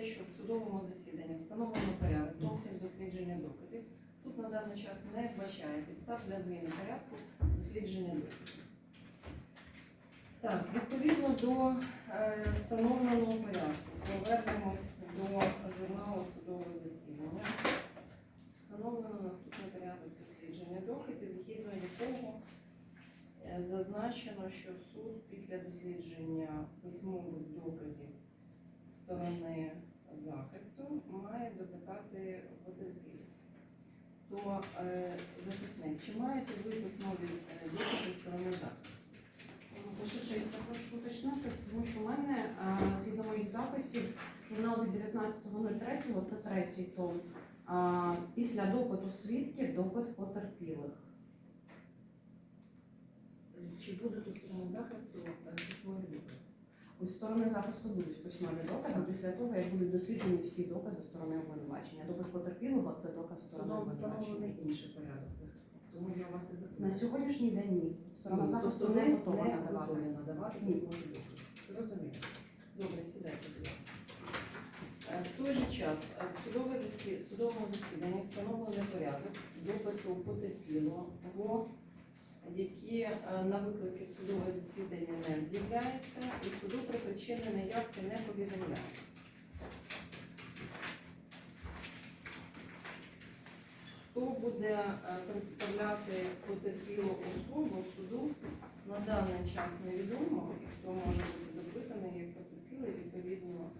те, що в судовому засіданні встановлено порядок, та обсяг дослідження доказів, суд на даний час не вбачає підстав для зміни порядку дослідження доказів. Так, відповідно до е, встановленого порядку, повернемось до журналу судового засідання. Встановлено наступний порядок дослідження доказів, згідно якого е, зазначено, що суд після дослідження письмових доказів сторони має допитати потерпілих. То е, захисник, чи маєте ви письмові е, докази сторони захисту? Ваша честь, я прошу уточнити, тому що в мене, е, згідно моїх записів, журнал від 19.03, це третій том. а, Після допиту свідків допит потерпілих. Чи будуть у сторони захисту е, письмові докази? У сторони захисту будуть письмові докази після того, як будуть досліджені всі докази сторони обвинувачення. Допит потерпілого це доказ сторони Судом обвинувачення. встановлений інший порядок захисник. Тому я вас і На запитую. сьогоднішній день ні. Сторона Ні, захисту тобто не готова не надавати. готові надавати Ні. письмові докази. Зрозуміло. Добре, сідайте, будь ласка. Е, В той же час е, в судове засі- судовому засіданні встановлений порядок допиту потерпілого, які е, на виклики в судове засідання не з'являються, і суду причини неявки не повідомляють. Хто буде е, представляти потерпілу особу суду на даний час невідомо, і хто може бути допитаний як потерпілий відповідно